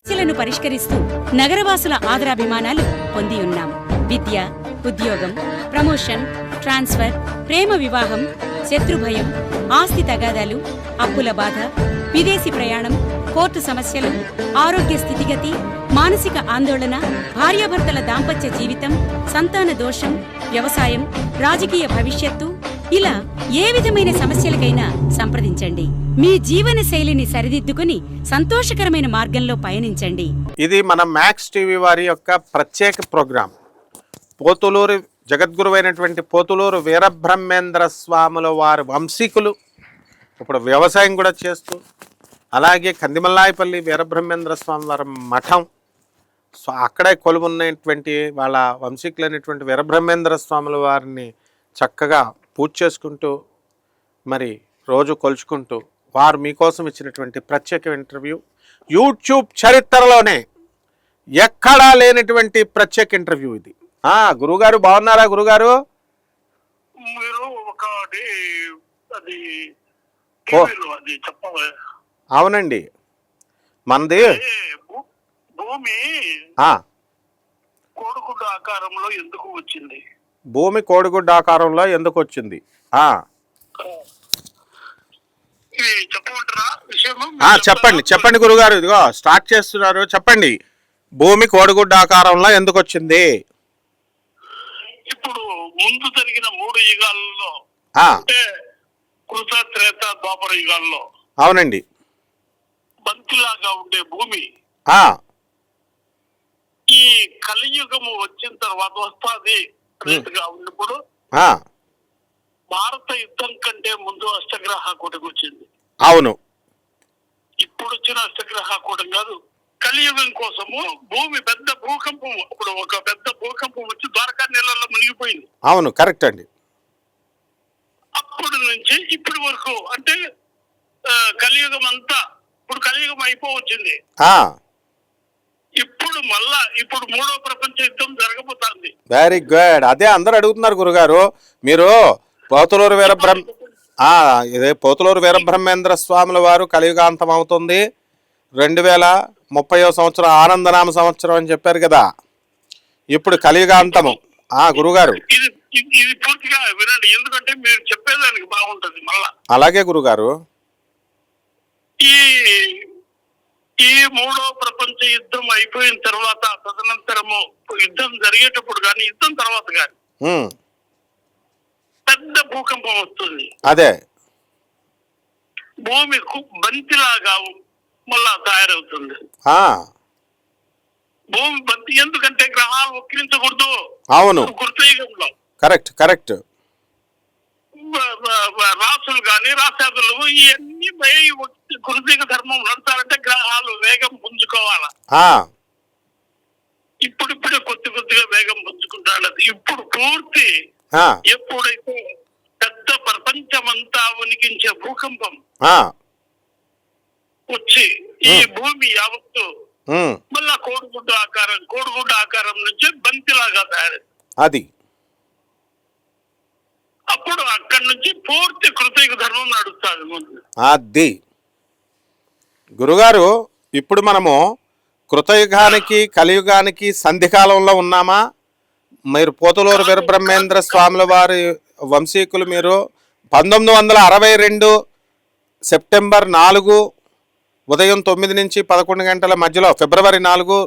సమస్యలను పరిష్కరిస్తూ నగరవాసుల ఆదరాభిమానాలు పొంది ఉన్నాం విద్య ఉద్యోగం ప్రమోషన్ ట్రాన్స్ఫర్ ప్రేమ వివాహం శత్రుభయం ఆస్తి తగాదాలు అప్పుల బాధ విదేశీ ప్రయాణం కోర్టు సమస్యలు ఆరోగ్య స్థితిగతి మానసిక ఆందోళన భార్యాభర్తల దాంపత్య జీవితం సంతాన దోషం వ్యవసాయం రాజకీయ భవిష్యత్తు ఇలా ఏ విధమైన సమస్యలకైనా సంప్రదించండి. మీ జీవన శైలిని సరిదిద్దుకుని సంతోషకరమైన మార్గంలో పయనించండి. ఇది మన మ్యాక్స్ టీవీ వారి యొక్క ప్రత్యేక ప్రోగ్రాం. పోతులూరు జగద్గురువైనటువంటి పోతులూరు వీరబ్రహ్మేంద్ర స్వాముల వారి వంశీకులు ఇప్పుడు వ్యవసాయం కూడా చేస్తూ అలాగే కందిమల్లాయపల్లి వీరబ్రహ్మేంద్ర స్వామి వారి మఠం. సో అక్కడే కొలువున్నటువంటి వాళ్ళ వంశీకులైనటువంటి వీరబ్రహ్మేంద్ర స్వాముల వారిని చక్కగా పూజ చేసుకుంటూ మరి రోజు కొలుచుకుంటూ వారు మీకోసం ఇచ్చినటువంటి ప్రత్యేక ఇంటర్వ్యూ యూట్యూబ్ చరిత్రలోనే ఎక్కడా లేనటువంటి ప్రత్యేక ఇంటర్వ్యూ ఇది. ఆ గురుగారు బాగున్నారా గురుగారు మీరు ఒకటి అది ఓ. టీవీలో అది చెప్పాలి అవునండి. మనది భూమి ఆకారంలో ఎందుకు వచ్చింది? భూమి కోడిగుడ్డ ఆకారంలో ఎందుకు వచ్చింది చెప్పండి చెప్పండి గురుగారు. ఇదిగో స్టార్ట్ చేస్తున్నారు. చెప్పండి. భూమి కోడిగుడ్డ ఆకారంలో ఎందుకు వచ్చింది ఇప్పుడు ముందు జరిగిన మూడు యుగాలలో కృత త్రేత ద్వాపర యుగాల్లో అవునండి. బంతిలాగా ఉండే భూమి ఈ కలియుగము వచ్చిన తర్వాత వస్తాది రీతిగా ఉన్నప్పుడు భారత యుద్ధం కంటే ముందు అష్టగ్రహ కూటమి వచ్చింది. అవును. ఇప్పుడు వచ్చిన అష్టగ్రహ కూటం కాదు కలియుగం కోసము భూమి పెద్ద భూకంపం ఇప్పుడు ఒక పెద్ద భూకంపం వచ్చి ద్వారకా నీళ్ళలో మునిగిపోయింది. అవును కరెక్ట్ అండి. అప్పటి నుంచి ఇప్పటి వరకు అంటే కలియుగం అంతా ఇప్పుడు కలియుగం అయిపోవచ్చింది. ఇప్పుడు మళ్ళా ఇప్పుడు మూడో ప్రపంచ యుద్ధం జరగబోతోంది. వెరీ గుడ్ అదే అందరు అడుగుతున్నారు గురుగారు. మీరు పోతులూరు వీరబ్రహ్మ ఇదే పోతులూరు వీరబ్రహ్మేంద్ర స్వాముల వారు కలియుగాంతం అవుతుంది. రెండు వేల ముప్పయో సంవత్సరం ఆనందనామ సంవత్సరం అని చెప్పారు కదా. ఇప్పుడు కలియుగాంతము ఆ గురుగారు. ఇది ఇది- ఇది పూర్తిగా వినండి. ఎందుకంటే మీరు చెప్పేదానికి బాగుంటది మళ్ళా. అలాగే గురుగారు. ఈ ఈ మూడో ప్రపంచ యుద్ధం అయిపోయిన తర్వాత తదనంతరము యుద్ధం జరిగేటప్పుడు కానీ యుద్ధం తర్వాత కానీ పెద్ద భూకంపం వస్తుంది. అదే. భూమి బంతిలాగా మళ్ళా తయారవుతుంది. ఆ, భూమి బంతి ఎందుకంటే గ్రహాలు వక్రించకూడదు అవును. కృతయుగంలో కరెక్ట్ కరెక్ట్. రాసులు కానీ రాశాదులు ఇవన్నీ కృతయుగ ధర్మం నడతారంటే గ్రహాలు వేగం పుంజుకోవాలా? ఆ, ఇప్పుడిప్పుడే కొద్ది కొద్దిగా వేగం పుంజుకుంటాడు ఇప్పుడు పూర్తి ఎప్పుడైతే పెద్ద ప్రపంచమంతా ఉనికించే భూకంపం వచ్చి ఈ భూమి యావత్తు మళ్ళా కోడిగుడ్డ ఆకారం కోడిగుడ్డ ఆకారం నుంచి బంతిలాగా తయారు అది. అప్పుడు అక్కడి నుంచి పూర్తి కృతయుగ ధర్మం నడుస్తుంది అది. గురుగారు ఇప్పుడు మనము కృతయుగానికి కలియుగానికి సంధికాలంలో ఉన్నామా? మీరు పోతులూరు వీరబ్రహ్మేంద్ర స్వాముల వారి వంశీకులు మీరు పంతొమ్మిది వందల అరవై రెండు సెప్టెంబర్ నాలుగు ఉదయం తొమ్మిది నుంచి పదకొండు గంటల మధ్యలో ఫిబ్రవరి నాలుగు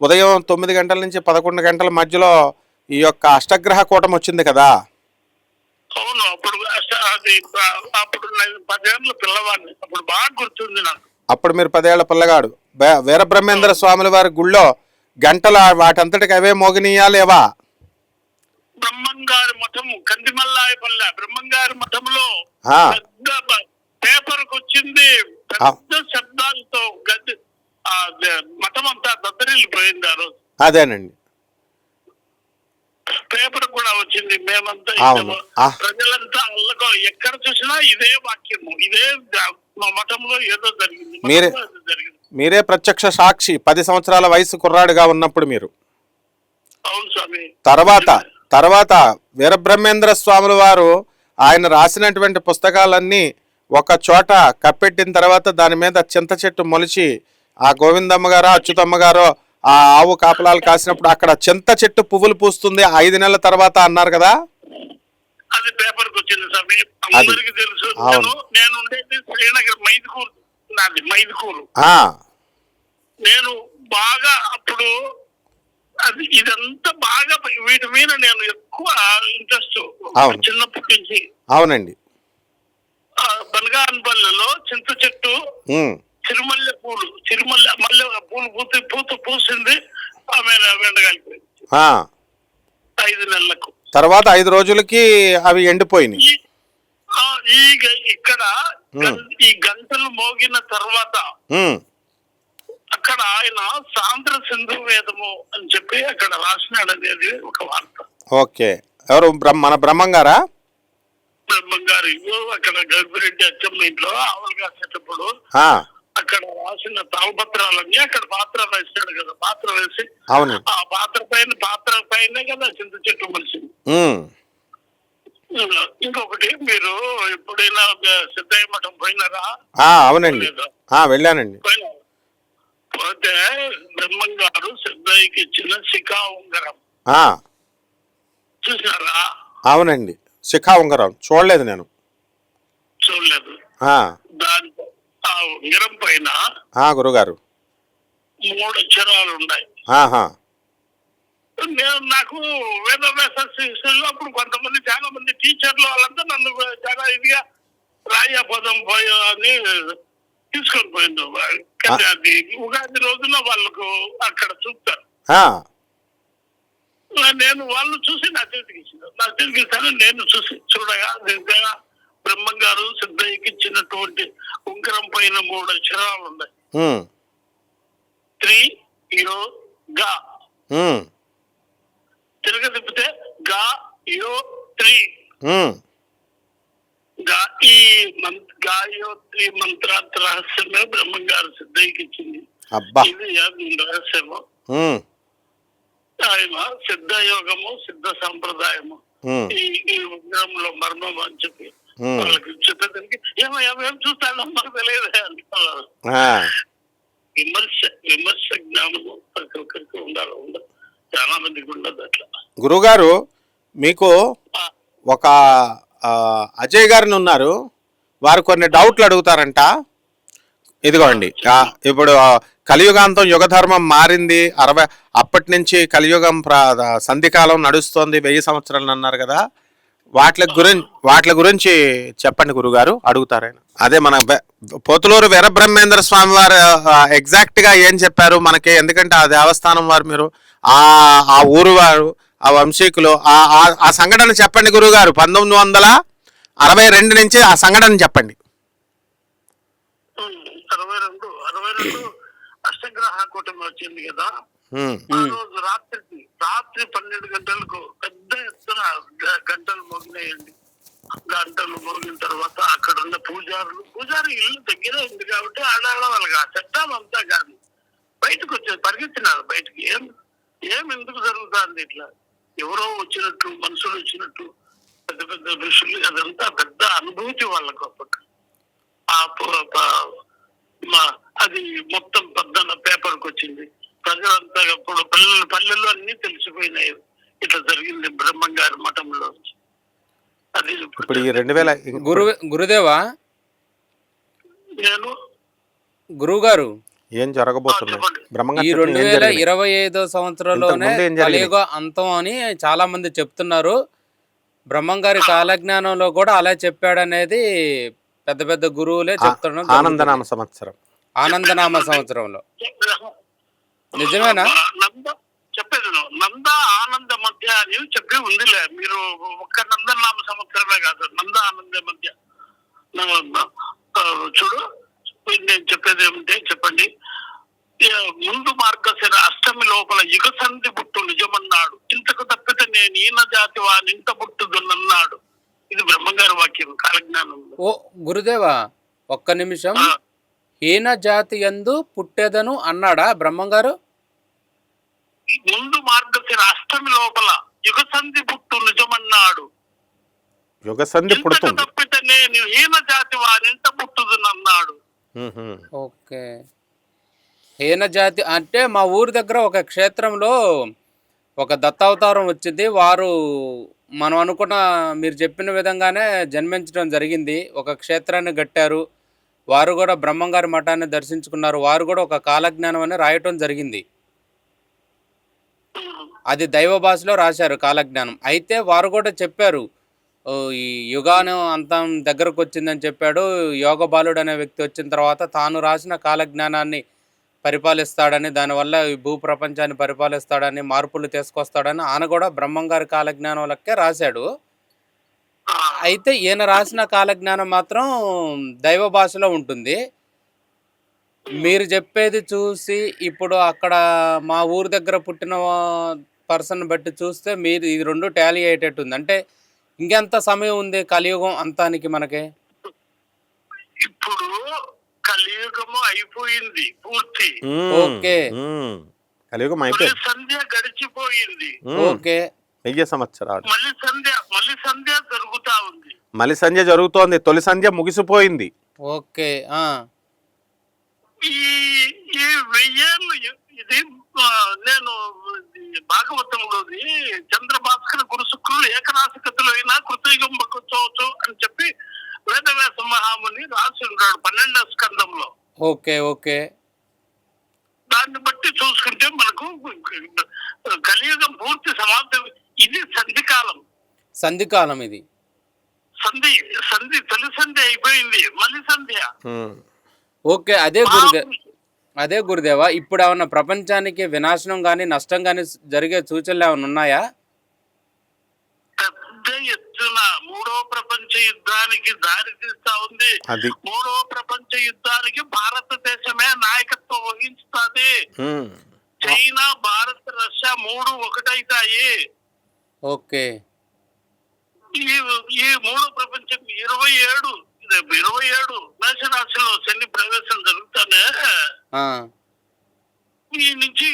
ఉదయం తొమ్మిది గంటల నుంచి పదకొండు గంటల మధ్యలో ఈ యొక్క అష్టగ్రహ కూటం వచ్చింది కదా? అవును అప్పుడు అప్పుడు పదేళ్ళ పిల్లవాడిని. అప్పుడు బాగా గుర్తుంది నాకు. అప్పుడు మీరు పదేళ్ళ పిల్లగాడు. వీరబ్రహ్మేంద్ర స్వాముల వారి గుళ్ళో గంటలు వాటంతటికి అవే మోగినీయా లేవా బ్రహ్మంగారి మఠము కందిమల్లాయపల్లె బ్రహ్మంగారి మఠంలో వచ్చింది పెద్ద శబ్దాలతో మఠం అంతా దద్దరిల్లిపోయింది ఆ రోజు. అదేనండి. పేపర్ కూడా వచ్చింది. మేమంతా. ప్రజలంతా అల్లకో ఎక్కడ చూసినా ఇదే వాక్యము ఇదే మా మఠంలో ఏదో జరిగింది. మీరే- ప్రత్యక్ష సాక్షి పది సంవత్సరాల వయసు కుర్రాడుగా ఉన్నప్పుడు మీరు. తర్వాత తర్వాత వీరబ్రహ్మేంద్ర స్వాముల వారు ఆయన రాసినటువంటి పుస్తకాలన్నీ ఒక చోట కప్పెట్టిన తర్వాత దాని మీద చింత చెట్టు మొలిచి ఆ గోవిందమ్మ గారు అచ్యుతమ్మ గారు ఆ ఆవు కాపలాలు కాసినప్పుడు అక్కడ చింత చెట్టు పువ్వులు పూస్తుంది. ఐదు నెలల తర్వాత అన్నారు కదా? అది పేపర్కి వచ్చింది సమయం అందరికి తెలుసు. నేను నేను ఉండేది శ్రీనగర్ మైదుకూరు నాది మైదుకూరు. ఆ. నేను బాగా అప్పుడు అది ఇదంతా బాగా వీటి మీద నేను ఎక్కువ ఇంట్రెస్ట్. చిన్నప్పటి నుంచి. అవునండి. బనగానపల్లిలో చింత చెట్టు చిరుమల్లె పూలు చిరుమల్లె మల్లె పూలు పూత పూసింది ఆమె వెండగలిపోయింది ఆ. ఐదు నెలలకు. తర్వాత ఐదు రోజులకి అవి ఎండిపోయినాయి. ఈ ఇక్కడ ఈ గంటలు మోగిన తర్వాత అక్కడ ఆయన సాంద్ర సింధు వేదము అని చెప్పి అక్కడ రాసినాడు అనేది ఒక వార్త. ఓకే. ఎవరు? మన బ్రహ్మం గారా? బ్రహ్మంగారు ఇల్లు అక్కడ గర్భిరెడ్డి అచ్చమ్మ ఇంట్లో ఆవులు కాసేటప్పుడు ఆ, అక్కడ రాసిన తాళపత్రాలన్నీ అక్కడ పాత్ర వేసాడు కదా పాత్ర వేసి. అవును. ఆ పాత్ర పైన పాత్ర పైన కదా చింత చెట్టు మలిసింది ఉమ్, ఇంకొకటి మీరు ఎప్పుడైనా సిద్ధయ్య మఠం పోయినారా? ఆ, అవునండి. ఆ, వెళ్ళానండి. పోతే బ్రహ్మం గారు సిద్ధయ్యకి ఇచ్చిన శిఖా ఉంగరం ఆ, చూసారా అవునండి. శిఖా ఉంగరం చూడలేదు నేను. చూడలేదు. ఆ, దాని ఆ ఉంగరం పైన గురుగారు. మూడు అక్షరాలు ఉన్నాయి ఆహా. నేను నాకు వేదవ్యాస శిష్యులు అప్పుడు కొంతమంది చాలా మంది టీచర్లు వాళ్ళంతా నన్ను చాలా ఇదిగా రాయ పదం పోయా అని తీసుకొని పోయింది కానీ అది ఉగాది రోజున వాళ్ళకు అక్కడ చూపుతారు. నేను వాళ్ళు చూసి నా చేతికి నా చేతికి ఇస్తాను నేను చూసి చూడగా నిజంగా బ్రహ్మం గారు సిద్ధయ్యకి ఇచ్చినటువంటి ఉంగరం పైన మూడు అక్షరాలు ఉన్నాయి. త్రీ యో గా. తిరగ తిప్పితే గా యో త్రీ. గా ఈ మంత్ గాయోత్రి మంత్రార్థ రహస్యమే బ్రహ్మం గారు సిద్ధయ్యకి ఇచ్చింది ఇది రహస్యము. ఆయన సిద్ధ యోగము సిద్ధ సంప్రదాయము ఈ ఉంగరంలో మర్మం అని చెప్పి వాళ్ళకి చెప్పేదానికి ఏమో ఏమో ఏం చూస్తాను మాకు తెలియదు అంటున్నారు. ఆ, విమర్శ విమర్శ జ్ఞానము ప్రతి ఒక్కరికి ఉండాలి ఉండదు చాలా మందికి ఉండదు అట్లా. గురుగారు మీకు ఒక అజయ్ గారిని ఉన్నారు. వారు కొన్ని డౌట్లు అడుగుతారంట. ఇదిగోండి ఇప్పుడు కలియుగాంతం యుగధర్మం మారింది. అరవై అప్పటి నుంచి కలియుగం ప్ర- సంధికాలం నడుస్తోంది. వెయ్యి సంవత్సరాలు అన్నారు కదా. వాటి గురించి వాటి గురించి చెప్పండి గురుగారు అడుగుతారాయన అదే మన పోతులూరు వీరబ్రహ్మేంద్ర స్వామి వారు ఎగ్జాక్ట్గా ఏం చెప్పారు మనకి? ఎందుకంటే ఆ దేవస్థానం వారు మీరు ఆ ఆ ఊరు వారు ఆ వంశీకులు ఆ ఆ- సంఘటన చెప్పండి గురుగారు. పంతొమ్మిది వందల అరవై రెండు నుంచి ఆ సంఘటన చెప్పండి. అరవై రెండు అరవై రెండు అష్టగ్రహ కూటమి వచ్చింది కదా. ఆ రోజు రాత్రికి రాత్రి పన్నెండు గంటలకు పెద్ద ఎత్తున గంటలు మోగినాయండి గంటలు మోగిన తర్వాత అక్కడ ఉన్న పూజారులు పూజారి ఇల్లు దగ్గరే ఉంది కాబట్టి ఆడాడ వాళ్ళకి ఆ చట్టం అంతా కాదు. బయటకు వచ్చేది పరిగెత్తినారు బయటకి. ఏం ఏం ఎందుకు జరుగుతుంది ఇట్లా? ఎవరో వచ్చినట్టు మనుషులు వచ్చినట్టు పెద్ద పెద్ద ఋషులు అదంతా పెద్ద అనుభూతి వాళ్ళకు అప్పటికి ఆ మా- అది మొత్తం పద్దన పేపర్కి వచ్చింది ప్రజలంతా పల్లెలు పల్లెల్లో అన్ని తెలిసిపోయినాయి. ఇట్లా జరిగింది బ్రహ్మంగారి మఠంలో. అది ఇప్పుడు ఈ రెండు వేల గురు గురుదేవా? నేను గురువు గారు ఏం జరగబోతుంది? ఈ రెండు వేల? ఇరవై ఐదో సంవత్సరంలోనే? కలియుగ అంతం అని చాలా మంది చెప్తున్నారు. బ్రహ్మంగారి కాలజ్ఞానంలో కూడా అలా చెప్పాడనేది పెద్ద పెద్ద గురువులే జరుగుతుంది. ఆనందనామ సంవత్సరం. ఆనందనామ సంవత్సరంలో. నిజమేనా? నంద చెప్పేది విను. నంద ఆనంద మధ్య అని చెప్పి ఉందిలే. మీరు ఒక్క నందనామ సంవత్సరమే కాదు నంద ఆనంద మధ్య. చూడు నేను చెప్పేది ఏమిటంటే చెప్పండి. ముందు మార్గశిర అష్టమి లోపల యుగ సంధి బుట్టు నిజమన్నాడు. ఇంతకు తప్పితే నేను ఈయన జాతి వాని ఇంత బుట్టుదున్నన్నాడు. ఇది బ్రహ్మంగారి వాక్యం కాలజ్ఞానంలో. ఓ గురుదేవా ఒక్క నిమిషం. హీన జాతి యందు పుట్టేదను అన్నాడా బ్రహ్మంగారు? ముందు మార్గశిర అష్టమి లోపల యుగ సంధి బుట్టు నిజమన్నాడు. యుగ సంధి ఇంతకు పుడుతుంది. తప్పితే నేను హీన జాతి వారింట పుట్టుదునన్నాడు. ఓకే. హీన జాతి అంటే మా ఊరి దగ్గర ఒక క్షేత్రంలో ఒక దత్తావతారం వచ్చింది. వారు మనం అనుకున్న మీరు చెప్పిన విధంగానే జన్మించడం జరిగింది. ఒక క్షేత్రాన్ని కట్టారు. వారు కూడా బ్రహ్మంగారి మఠాన్ని దర్శించుకున్నారు. వారు కూడా ఒక కాలజ్ఞానం అని రాయటం జరిగింది. అది దైవ భాషలో రాశారు కాలజ్ఞానం. అయితే వారు కూడా చెప్పారు ఈ యుగాను అంతం దగ్గరకు వచ్చిందని చెప్పాడు. యోగ బాలుడు అనే వ్యక్తి వచ్చిన తర్వాత తాను రాసిన కాలజ్ఞానాన్ని పరిపాలిస్తాడని దానివల్ల ఈ భూ ప్రపంచాన్ని పరిపాలిస్తాడని మార్పులు తీసుకొస్తాడని ఆయన కూడా బ్రహ్మంగారి కాలజ్ఞానం లెక్కే రాశాడు. అయితే ఈయన రాసిన కాలజ్ఞానం మాత్రం దైవ భాషలో ఉంటుంది. మీరు చెప్పేది చూసి ఇప్పుడు అక్కడ మా ఊరు దగ్గర పుట్టిన పర్సన్ బట్టి చూస్తే మీరు ఇది రెండు టాలీ అయ్యేటట్టు ఉంది అంటే ఇంకెంత సమయం ఉంది కలియుగం అంతానికి మనకి? ఇప్పుడు కలియుగము అయిపోయింది పూర్తి. ఓకే. కలియుగం అయిపోయింది. సంధ్య గడిచిపోయింది. ఓకే. వెయ్యి సంవత్సరాలు. మళ్ళీ సంధ్య మళ్ళీ సంధ్య జరుగుతా ఉంది. మలి సంధ్య జరుగుతోంది. తొలి సంధ్య ముగిసిపోయింది. ఓకే ఆ. ఈ ఈ వెయ్యేళ్ళు ఇది ఆ, నేను ఇది భాగవతంలోది చంద్రభాస్కర గురు శుక్రులు ఏకరాశికతులు అయినా కృతయుగం అని చెప్పి వేదవ్యాస మహాముని రాసి ఉన్నాడు పన్నెండవ స్కందంలో. Okay okay. దాన్ని బట్టి చూసుకుంటే మనకు కలియుగం పూర్తి సమాప్తం ఇది సంధికాలం. సంధికాలం ఇది. సంధి సంధి తొలి సంధి అయిపోయింది. మళ్ళీ సంధ్య. ఓకే అదే గురుదే అదే గురుదేవా ఇప్పుడు ఏమన్నా ప్రపంచానికి వినాశనం కానీ నష్టం కానీ జరిగే సూచనలు ఏమైనా ఉన్నాయా? పెద్ద ఎత్తున మూడో ప్రపంచ యుద్ధానికి దారి తీస్తా ఉంది. అది. మూడో ప్రపంచ యుద్ధానికి భారతదేశమే నాయకత్వం వహిస్తుంది ఉమ్. చైనా భారత్ రష్యా మూడు ఒకటైతాయి. ఓకే. ఈ ఈ మూడో ప్రపంచం ఇరవై ఏడు ఇరవై ఏడు మేషరాశిలో శని ప్రవేశం జరుగుతానే? ఈ నుంచి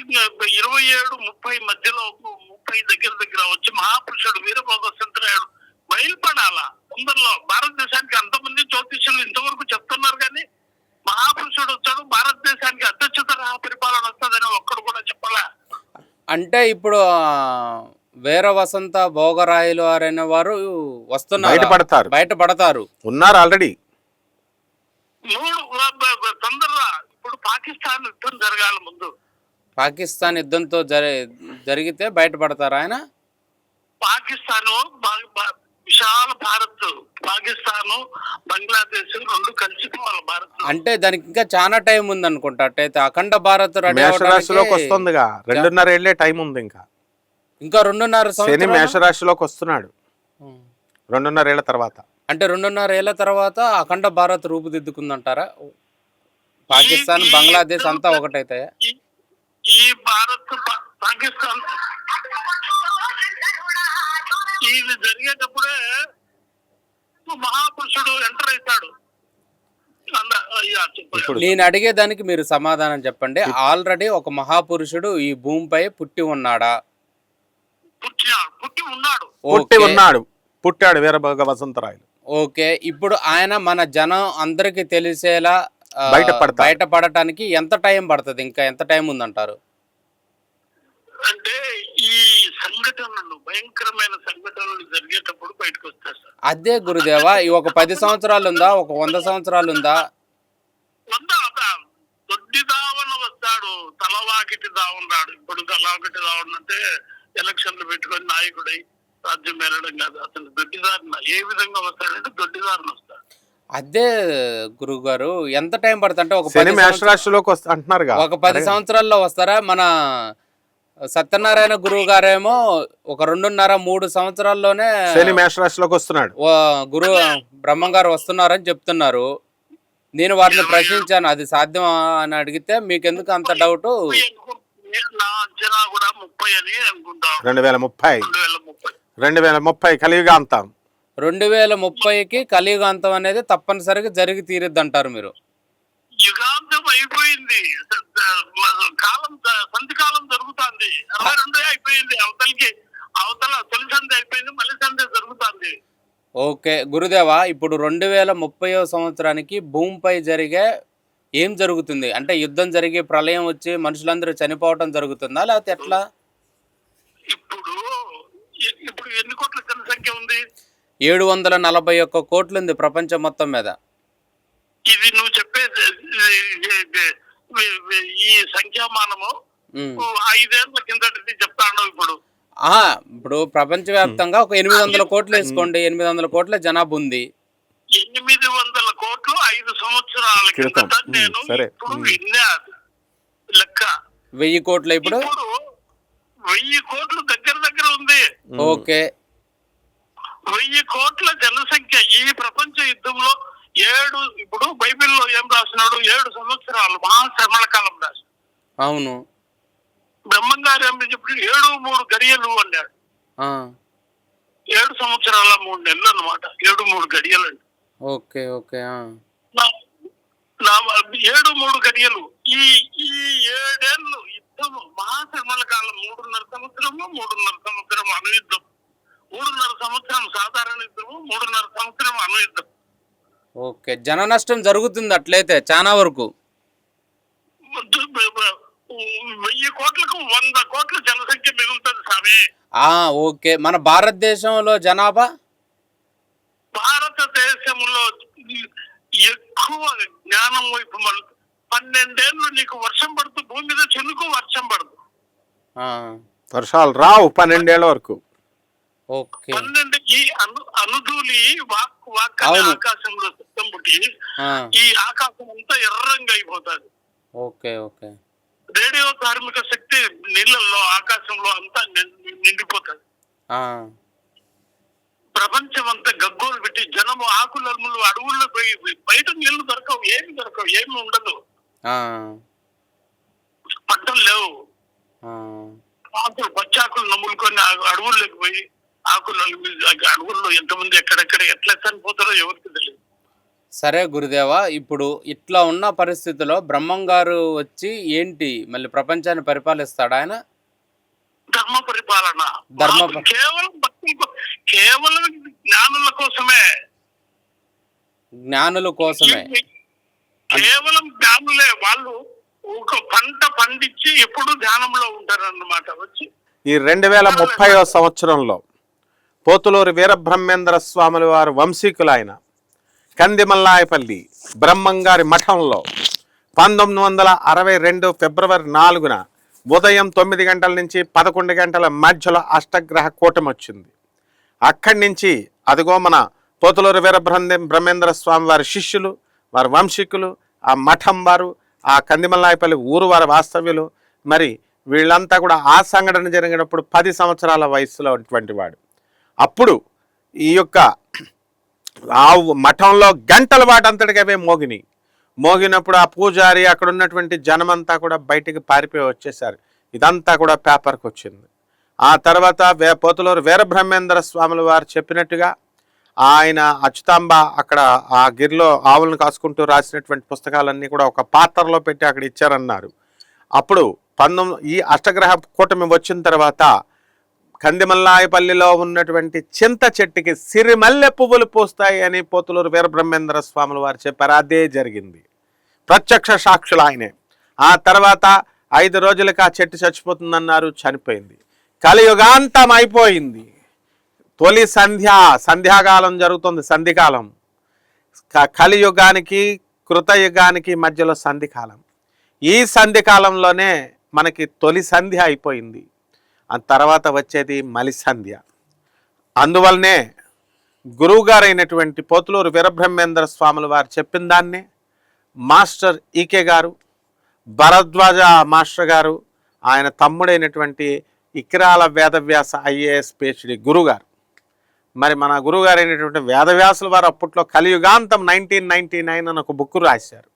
ఇరవై ఏడు ముప్పై మధ్యలో ముప్పై దగ్గర దగ్గర వచ్చి మహాపురుషుడు వీరభోగశంకరాయుడు బయలుపడాల? తొందరలో భారతదేశానికి అంతమంది జ్యోతిష్యులు ఇంతవరకు చెప్తున్నారు కానీ మహాపురుషుడు వచ్చాడు భారతదేశానికి రహా పరిపాలన వస్తుందని ఒక్కడు కూడా చెప్పాలా? అంటే ఇప్పుడు వీర వసంత భోగరాయలు అనే వారు వస్తున్నారు. బయటపడతారు. బయటపడతారు. ఉన్నారు ఆల్రెడీ. తొందరగా ఇప్పుడు పాకిస్తాన్ యుద్ధం జరగాలి ముందు. పాకిస్తాన్ యుద్ధంతో జరి జరిగితే బయటపడతారు ఆయన? పాకిస్తాను విశాల భారత్ పాకిస్తాను బంగ్లాదేశ్ రెండు కలిసిపోవాలి భారత్. అంటే దానికి ఇంకా చాలా టైం ఉంది అనుకుంటా అట్టయితే అఖండ భారత్ వస్తుందిగా. రెండున్నర ఏళ్ళే టైం ఉంది ఇంకా. ఇంకా రెండున్నర శని మేషరాశిలోకి వస్తున్నాడు. రెండున్నర ఏళ్ళ తర్వాత. అంటే రెండున్నర ఏళ్ళ తర్వాత అఖండ భారత్ రూపుదిద్దుకుందంటారా? పాకిస్తాన్ బంగ్లాదేశ్ అంతా ఒకటైతాయా? ఈ- భారత్ పాకిస్తాన్. ఇది జరిగేటప్పుడే మహాపురుషుడు ఎంటర్ అవుతాడు నేను అడిగేదానికి మీరు సమాధానం చెప్పండి. ఆల్రెడీ ఒక మహాపురుషుడు ఈ భూమిపై పుట్టి ఉన్నాడా? పుట్టినాడు పుట్టి ఉన్నాడు. పుట్టి ఓకే. ఉన్నాడు. పుట్టాడు వీరభోగ వసంతరాయలు. ఓకే. ఇప్పుడు ఆయన మన జనం అందరికి తెలిసేలా బయటపడతారు. బయటపడటానికి ఎంత టైం పడుతుంది? ఇంకా ఎంత టైం ఉందంటారు? అంటే ఈ సంఘటనలు భయంకరమైన సంఘటనలు జరిగేటప్పుడు బయటకు వస్తారు సార్. అదే గురుదేవా ఈ ఒక పది సంవత్సరాలు ఉందా ఒక వంద సంవత్సరాలు ఉందా వంద దొడ్డి దావన వస్తాడు తలవాకిటి దావన్ రాడు. ఇప్పుడు తలవాకిటి దావన్ అంటే ఎలక్షన్లు పెట్టుకొని నాయకుడై రాజ్యం వెళ్ళడం కాదు. అతను దొడ్డిదారిన ఏ విధంగా వస్తాడంటే దొడ్డిదారిన వస్తాడు. అదే గురువు గారు ఎంత టైం పడుతుంది అంటే ఒక పది సంవత్సరాలు- మేషరాశిలోకి వస్తా అంటున్నారుగా. ఒక పది సంవత్సరాల్లో వస్తారా? మన సత్యనారాయణ గురువు గారేమో ఒక రెండున్నర మూడు సంవత్సరాల్లోనే శని మేషరాశిలోకి వస్తున్నాడు. ఓ గురు బ్రహ్మం గారు వస్తున్నారని చెప్తున్నారు. నేను వారిని ప్రశ్నించాను. అది సాధ్యమా అని అడిగితే మీకు ఎందుకు అంత డౌట్? నా అంచనా కూడా ముప్పై అని అనుకుంటాం. రెండు వేల ముప్పై. రెండు వేల ముప్పై. రెండు వేల ముప్పై కలియుగాంతం. రెండు వేల ముప్పైకి కలియుగాంతం అనేది తప్పనిసరిగా జరిగి తీరిద్ది అంటారు మీరు. యుగాంతం అయిపోయింది. కాలం సంధి కాలం జరుగుతుంది. అరవై రెండే అయిపోయింది. అవతలకి అవతల తొలి సంధి అయిపోయింది మళ్ళీ సంధి జరుగుతుంది. ఓకే గురుదేవా ఇప్పుడు రెండు వేల ముప్పైవ సంవత్సరానికి భూమిపై జరిగే ఏం జరుగుతుంది? అంటే యుద్ధం జరిగి ప్రళయం వచ్చి మనుషులందరూ చనిపోవటం జరుగుతుందా? లేకపోతే ఎట్లా? ఇప్పుడు ఇప్పుడు ఎన్ని కోట్ల జనసంఖ్య ఉంది? ఏడు వందల నలభై ఒక్క కోట్లు ఉంది ప్రపంచం మొత్తం మీద. ఇది నువ్వు చెప్పే ఈ సంఖ్యామానము ఉమ్. ఐదేళ్ళ కిందటిది చెప్తాను ఇప్పుడు. ఆ, ఇప్పుడు ప్రపంచవ్యాప్తంగా ఒక ఎనిమిది వందల కోట్లు వేసుకోండి. ఎనిమిది వందల కోట్ల జనాభా ఉంది ఎనిమిది వందల కోట్లు ఐదు సంవత్సరాల క్రితం. నేను సరే. ఇప్పుడు ఉమ్. విన్నా అది. లెక్క. వెయ్యి కోట్లు ఇప్పుడు? వెయ్యి కోట్లు దగ్గర దగ్గర ఉంది. ఓకే. వెయ్యి కోట్ల జనసంఖ్య ఈ ప్రపంచ యుద్ధంలో ఏడు ఇప్పుడు బైబిల్లో ఏం రాసినాడు? ఏడు సంవత్సరాలు మహాశ్రమణ కాలం రాసి అవును. బ్రహ్మంగారు ఏం చెప్పి ఏడు మూడు గడియలు అన్నాడు. ఆ, ఏడు సంవత్సరాల మూడు నెలలు అన్నమాట. ఏడు మూడు గడియలు అండి ఓకే ఓకే ఏడు మూడు గడియలు. ఈ ఈ ఏడేళ్ళు యుద్ధము మహాశ్రమణ కాలం మూడున్నర సంవత్సరము మూడున్నర సంవత్సరం అనుయుద్ధం. మూడున్నర సంవత్సరం సాధారణ యుద్ధము మూడున్నర సంవత్సరం అనుయుద్ధం. ఓకే జన నష్టం జరుగుతుంది అట్లయితే చాలా వరకు. వెయ్యి కోట్లకు వంద కోట్ల జనసంఖ్య మిగులుతుంది స్వామి. ఆ ఓకే మన భారతదేశంలో జనాభా? భారతదేశంలో ఎక్కువ జ్ఞానం వైపు మన పన్నెండేళ్ళు నీకు వర్షం పడుతూ భూమి మీద చెనుకు వర్షం పడదు. ఆ, వర్షాలు రావు పన్నెండేళ్ళ వరకు. ఓకే. పన్నెండు ఈ అను అనుధూలి వాక్. ఆకాశంలో సిద్ధం పుట్టి ఆ, ఈ ఆకాశం అంతా ఎర్రంగా అయిపోతుంది. Okay okay. రేడియో కార్మిక శక్తి నీళ్ళల్లో ఆకాశంలో అంతా నిం- నిండిపోతుంది. ఆ, ప్రపంచం అంతా గగ్గోలు పెట్టి జనము ఆకులమ్ములు అడవుల్లో పోయి బయట నీళ్ళు దొరకవు ఏమి దొరకవు ఏమి ఉండదు. ఆ, పంటలు లేవు. ఆకులు పచ్చాకులు నమ్ములుకొని అడవుల్లోకి పోయి ఆకులు అడవుల్లో ఎంతమంది ఎక్కడెక్కడ ఎట్లా చనిపోతారో ఎవరికి తెలియదు. సరే గురుదేవా ఇప్పుడు ఇట్లా ఉన్న పరిస్థితిలో బ్రహ్మం గారు వచ్చి ఏంటి? మళ్ళీ ప్రపంచాన్ని పరిపాలిస్తాడా ఆయన? ధర్మ పరిపాలన ధర్మ కేవలం భక్తుల కేవలం జ్ఞానుల కోసమే. జ్ఞానుల కోసమే. కేవలం జ్ఞానులే వాళ్ళు ఒక పంట పండించి ఎప్పుడు ధ్యానంలో ఉంటారన్నమాట వచ్చి. ఈ రెండు వేల ముప్పైవ సంవత్సరంలో పోతులూరి వీరబ్రహ్మేంద్ర స్వాముల వారు వంశీకులు ఆయన కందిమల్లాయపల్లి బ్రహ్మంగారి మఠంలో పంతొమ్మిది వందల అరవై రెండు ఫిబ్రవరి నాలుగున ఉదయం తొమ్మిది గంటల నుంచి పదకొండు గంటల మధ్యలో అష్టగ్రహ కూటమి వచ్చింది. అక్కడి నుంచి అదిగో మన పోతులూరు వీరబ్రహ్మ బ్రహ్మేంద్ర స్వామి వారి శిష్యులు వారి వంశీకులు ఆ మఠం వారు ఆ కందిమల్లాయపల్లి ఊరు వారి వాస్తవ్యులు మరి వీళ్ళంతా కూడా ఆ సంఘటన జరిగినప్పుడు పది సంవత్సరాల వయసులో ఉన్నటువంటి వాడు. అప్పుడు ఈ యొక్క ఆ మఠంలో గంటల వాటంతటికి అవే మోగినాయి. మోగినప్పుడు ఆ పూజారి అక్కడ ఉన్నటువంటి జనమంతా కూడా బయటికి పారిపోయి వచ్చేసారు ఇదంతా కూడా పేపర్కి వచ్చింది. ఆ తర్వాత వే పోతులూరు వీరబ్రహ్మేంద్ర స్వాముల వారు చెప్పినట్టుగా ఆయన అచ్యుతాంబ అక్కడ ఆ గిరిలో ఆవులను కాసుకుంటూ రాసినటువంటి పుస్తకాలన్నీ కూడా ఒక పాత్రలో పెట్టి అక్కడ ఇచ్చారన్నారు. అప్పుడు పంతొమ్మిది ఈ అష్టగ్రహ కూటమి వచ్చిన తర్వాత కందిమల్లాయపల్లిలో ఉన్నటువంటి చింత చెట్టుకి సిరిమల్లె పువ్వులు పూస్తాయి అని పోతులూరు వీరబ్రహ్మేంద్ర స్వాముల వారు చెప్పారు. అదే జరిగింది. ప్రత్యక్ష సాక్షులు ఆయనే. ఆ తర్వాత ఐదు రోజులకు ఆ చెట్టు చచ్చిపోతుందన్నారు చనిపోయింది. కలియుగాంతం అయిపోయింది. తొలి సంధ్య సంధ్యాకాలం జరుగుతుంది సంధికాలం. క- కలియుగానికి కృతయుగానికి మధ్యలో సంధికాలం. ఈ సంధికాలంలోనే మనకి తొలి సంధ్య అయిపోయింది. ఆ తర్వాత వచ్చేది మలిసంధ్య అందువల్లనే గురువుగారైనటువంటి పోతులూరు వీరబ్రహ్మేంద్ర స్వాములు వారు చెప్పిన దాన్నే మాస్టర్ ఈకే గారు భరద్వాజ మాస్టర్ గారు ఆయన తమ్ముడైనటువంటి ఇక్రాల వేదవ్యాస ఐఏఎస్ పిహెచ్డి గురుగారు. మరి మన గురుగారు అయినటువంటి వేదవ్యాసులు వారు అప్పట్లో కలియుగాంతం నైన్టీన్ నైన్టీ నైన్ అని ఒక బుక్ రాశారు.